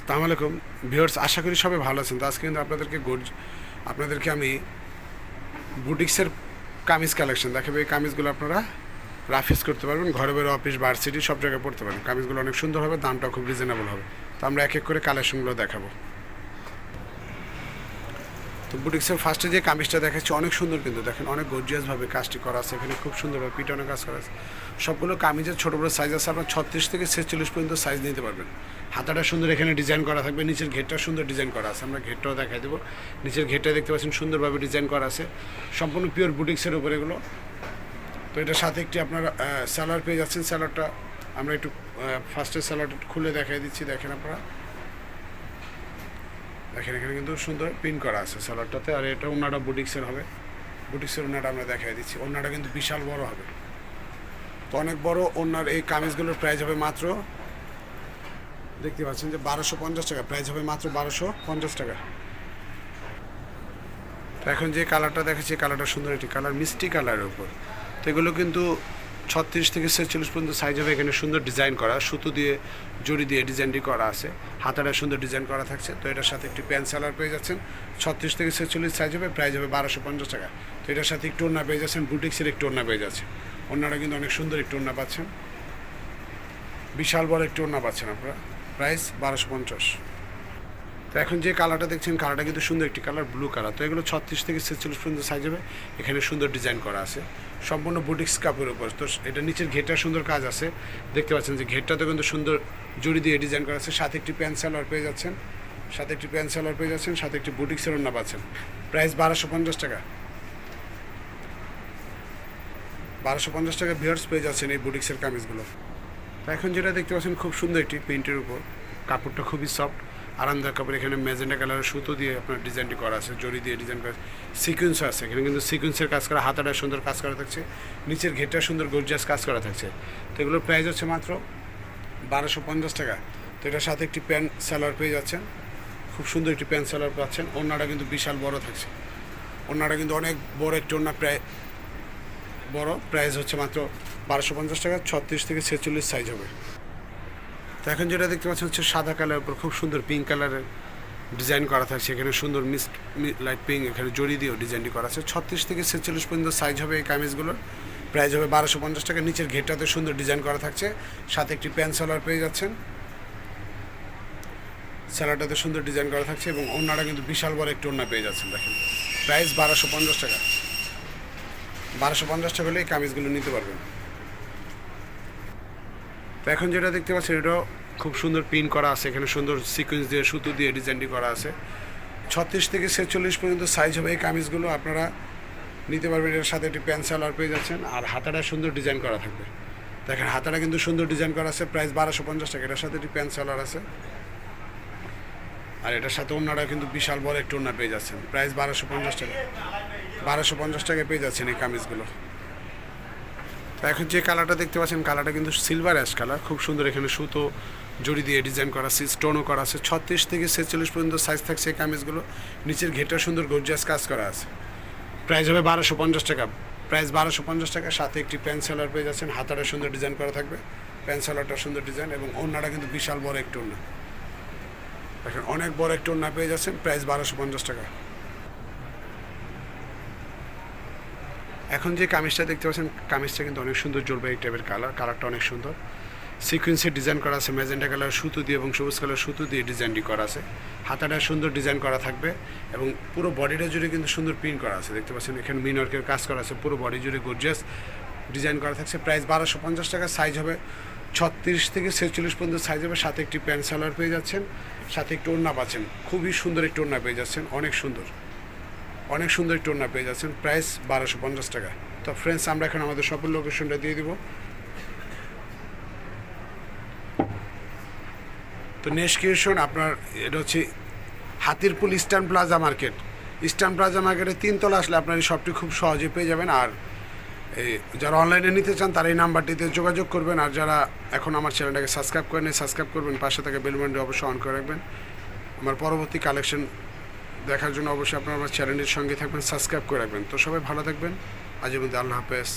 আসসালামু আলাইকুম। ভিউয়ার্স, আশা করি সবাই ভালো আছেন। তো আজকে কিন্তু আপনাদেরকে গোর্জ আপনাদেরকে আমি বুটিক্সের কামিজ কালেকশন দেখাবো। এই কামিজগুলো আপনারা রাফিস করতে পারবেন। ঘরে বেরো অফিস ভার্সিটি সব জায়গায় পড়তে পারবেন। কামিজগুলো অনেক সুন্দর হবে দামটা খুব রিজনেবল হবে। তো আমরা এক এক করে কালেকশনগুলো দেখাবো। তো বুটিক্সের ফার্স্টে যে কামিজটা দেখাচ্ছি, অনেক সুন্দর কিন্তু দেখেন, অনেক গর্জিয়াসভাবে কাজটি করা আছে, এখানে খুব সুন্দরভাবে পিটনে কাজ করা আছে। সবগুলো কামিজের ছোটো বড়ো সাইজ আছে, আপনার ছত্রিশ থেকে ছেচল্লিশ পর্যন্ত সাইজ নিতে পারবেন। হাতাটা সুন্দর এখানে ডিজাইন করা থাকবে, নিচের ঘেরটা সুন্দর ডিজাইন করা আছে, আমরা ঘেরটাও দেখাই দেবো। নিচের ঘেরটা দেখতে পাচ্ছেন সুন্দরভাবে ডিজাইন করা আছে, সম্পূর্ণ পিওর বুটিক্সের উপরে এগুলো। তো এটার সাথে একটি আপনারা স্যালার পেয়ে যাচ্ছেন স্যালাডটা আমরা একটু ফার্স্টের স্যালাড খুলে দেখাই দিচ্ছি, দেখেন আপনারা। দেখেন, এখানে কিন্তু সুন্দর পিন করা আছে স্যালাডটাতে আর এটা ওনাটা বুটিক্সের হবে। বুটিক্সের ওনাটা আমরা দেখাই দিচ্ছি। ওনাটা কিন্তু বিশাল বড় হবে। তো অনেক বড় ওনার এই কামিজগুলোর প্রাইস হবে মাত্র, দেখতে পাচ্ছেন যে বারোশো পঞ্চাশ টাকা। প্রাইস হবে মাত্র বারোশো পঞ্চাশ টাকা। তো এখন যে কালারটা দেখাচ্ছি কালারটা সুন্দর একটি কালার মিষ্টি কালারের উপর। তো এগুলো কিন্তু ছত্রিশ থেকে ছেচল্লিশ পর্যন্ত সাইজ হবে। এখানে সুন্দর ডিজাইন করা, সুতো দিয়ে, জড়ি দিয়ে ডিজাইনটি করা আছে। হাতাটা সুন্দর ডিজাইন করা থাকছে। তো এটার সাথে একটি প্যান্ট সালার পেয়ে যাচ্ছেন। ছত্রিশ থেকে ছেচল্লিশ সাইজ হবে প্রাইস হবে বারোশো পঞ্চাশ টাকা। তো এটার সাথে একটু ওড়না পেয়ে যাচ্ছেন। বুটিক্সের একটু ওড়না পেয়ে যাচ্ছে ওড়নাটা কিন্তু অনেক সুন্দর একটু ওড়না পাচ্ছেন। বিশাল বড় একটু ওড়না পাচ্ছেন আপনারা। প্রাইস বারোশো পঞ্চাশ। তো এখন যে কালারটা দেখছেন, কালারটা কিন্তু সুন্দর একটি কালার ব্লু কালার। তো এগুলো ছত্রিশ থেকে ছেচল্লিশ পর্যন্ত সাইজ হবে। এখানে সুন্দর ডিজাইন করা আছে। সম্পূর্ণ বুটিক্স কাপড়ের উপর। তো এটা নিচের ঘেরটা সুন্দর কাজ আছে। দেখতে পাচ্ছেন যে ঘেরটাতে কিন্তু সুন্দর জড়ি দিয়ে ডিজাইন করা আছে। সাথে একটি প্যান্ট সালোয়ার পেয়ে যাচ্ছেন। সাথে একটি প্যান্ট সালোয়ার পেয়ে যাচ্ছেন। সাথে একটি বুটিক্সের ওড়না পাচ্ছেন। প্রাইস বারোশো পঞ্চাশ টাকা। বারোশো পঞ্চাশ টাকা ভিয়ার্স পেয়ে যাচ্ছেন এই বুটিক্সের কামিজগুলো। তো এখন যেটা দেখতে পাচ্ছেন, খুব সুন্দর একটি প্রিন্টের উপর। কাপড়টা খুবই সফট আরামদায়ক কাপড়, এখানে ম্যাজেন্ডা কালারের সুতো দিয়ে আপনার ডিজাইনটি করা আছে, জড়ি দিয়ে ডিজাইন করা সিকুয়েন্স আছে, এখানে কিন্তু সিকুয়েন্সের কাজ করা, হাতাটা সুন্দর কাজ করা থাকছে, নিচের ঘেরটা সুন্দর গর্জিয়াস কাজ করা থাকছে। তো এগুলোর প্রাইস হচ্ছে মাত্র বারোশো পঞ্চাশ টাকা। তো এটার সাথে একটি প্যান্ট স্যালার পেয়ে যাচ্ছেন। খুব সুন্দর একটি প্যান্ট স্যালার পাচ্ছেন। ওড়নাটা কিন্তু বিশাল বড় থাকছে। ওড়নাটা কিন্তু অনেক বড় একটি ওড়না, প্রায় বড়। প্রাইস হচ্ছে মাত্র বারোশো পঞ্চাশ টাকা, ছত্রিশ থেকে ছেচল্লিশ সাইজ হবে। তো এখন যেটা দেখতে পাচ্ছেন হচ্ছে সাদা কালারের উপর খুব সুন্দর পিঙ্ক কালারের ডিজাইন করা থাকছে। এখানে সুন্দর মিস্ট লাইট পিঙ্ক এখানে জড়ি দিয়েও ডিজাইনটি করা আছে। ছত্রিশ থেকে ছেচল্লিশ পর্যন্ত সাইজ হবে এই কামিজগুলোর। প্রাইস হবে বারোশো পঞ্চাশ টাকা। নিচের ঘেরটাতে সুন্দর ডিজাইন করা থাকছে। সাথে একটি প্যান্ট সালোয়ার পেয়ে যাচ্ছেন। স্যালাডটাতে সুন্দর ডিজাইন করা থাকছে এবং ওনারা কিন্তু বিশাল বড় একটু ওনা পেয়ে যাচ্ছেন দেখেন। প্রাইস বারোশো পঞ্চাশ টাকা। বারোশো পঞ্চাশ টাকা হলে এই কামিজগুলো নিতে পারবেন। তো এখন যেটা দেখতে পাচ্ছেন, এটাও খুব সুন্দর পিন করা আছে। এখানে সুন্দর সিকোয়েন্স দিয়ে সুতো দিয়ে ডিজাইনটি করা আছে। ছত্রিশ থেকে ছেচল্লিশ পর্যন্ত সাইজ হবে এই কামিজগুলো। আপনারা নিতে পারবেন, এর সাথে একটি প্যান্ট সালোয়ার পেয়ে যাচ্ছেন। আর হাতাটা সুন্দর ডিজাইন করা থাকবে। দেখেন, হাতাটা কিন্তু সুন্দর ডিজাইন করা আছে। প্রাইস বারোশো পঞ্চাশ টাকা। এটার সাথে একটি প্যান্ট সালোয়ার আছে। আর এটার সাথে অন্যরা কিন্তু বিশাল বড় একটু ওনা পেয়ে যাচ্ছেন। প্রাইস বারোশো পঞ্চাশ টাকা। বারোশো পঞ্চাশ টাকায় পেয়ে যাচ্ছেন এই কামিজগুলো। তো এখন যে কালারটা দেখতে পাচ্ছেন, কালারটা কিন্তু সিলভার অ্যাশ কালার খুব সুন্দর এখানে সুতো জড়ি দিয়ে ডিজাইন করা আছে স্টোনও করা আছে, ছত্রিশ থেকে ছেচল্লিশ পর্যন্ত সাইজ থাকছে এই কামিজগুলো, নিচের ঘেরটা সুন্দর গর্জিয়াস কাজ করা আছে। প্রাইস হবে বারোশো পঞ্চাশ টাকা প্রাইস বারোশো পঞ্চাশ টাকা, সাথে একটি প্যান্ট সেলার পেয়ে যাচ্ছেন, হাতাটা সুন্দর ডিজাইন করা থাকবে প্যান্ট সেলারটা সুন্দর ডিজাইন এবং ওড়নাটা কিন্তু বিশাল বড় একটু ওড়না। এখন অনেক বড় একটু ওড়না পেয়ে যাচ্ছেন প্রাইস বারোশো পঞ্চাশ টাকা। এখন যে কামিজটা দেখতে পাচ্ছেন, কামিজটা কিন্তু অনেক সুন্দর জ্বলবে এই টাইপের কালার কালারটা অনেক সুন্দর। সিকুয়েন্সের ডিজাইন করা আছে ম্যাজেন্টা কালার সুতো দিয়ে এবং সবুজ কালার সুতো দিয়ে ডিজাইনটি করা আছে। হাতাটা সুন্দর ডিজাইন করা থাকবে এবং পুরো বডিটা জুড়ে কিন্তু সুন্দর প্রিন্ট করা আছে। দেখতে পাচ্ছেন, এখানে মিনওয়ার্কের কাজ করা আছে, পুরো বডি জুড়ে গর্জিয়াস ডিজাইন করা থাকছে। প্রাইস বারোশো পঞ্চাশ টাকা সাইজ হবে ছত্রিশ থেকে ছেচল্লিশ পর্যন্ত সাইজ হবে। সাথে একটি প্যান্ট সালোয়ার পেয়ে যাচ্ছেন, সাথে একটু ওড়না পাচ্ছেন। খুবই সুন্দর একটি ওড়না পেয়ে যাচ্ছেন, অনেক সুন্দর। অনেক সুন্দর একটু ওড়না পেয়ে যাচ্ছেন প্রাইস বারোশো পঞ্চাশ টাকা। তো ফ্রেন্ডস আমরা এখন আমাদের শপের লোকেশনটা দিয়ে দিব। তো নেক্সট আপনার, এটা হচ্ছে Hatirpool eastern plaza market eastern plaza মার্কেটে তিনতলা আসলে আপনার এই শপটি খুব সহজে পেয়ে যাবেন। আর এই যারা অনলাইনে নিতে চান, তারা এই নাম্বারটিতে যোগাযোগ করবেন। আর যারা এখন আমার চ্যানেলটাকে সাবস্ক্রাইব করেন সাবস্ক্রাইব করবেন। পাশে থেকে বেলবন্ডি অবশ্যই অন করে রাখবেন। আমার পরবর্তী কালেকশন দেখার জন্য অবশ্যই আপনারা আমার চ্যানেলের সঙ্গে থাকবেন সাবস্ক্রাইব করে রাখবেন। তো সবাই ভালো থাকবেন। আজ আল্লাহ হাফেজ।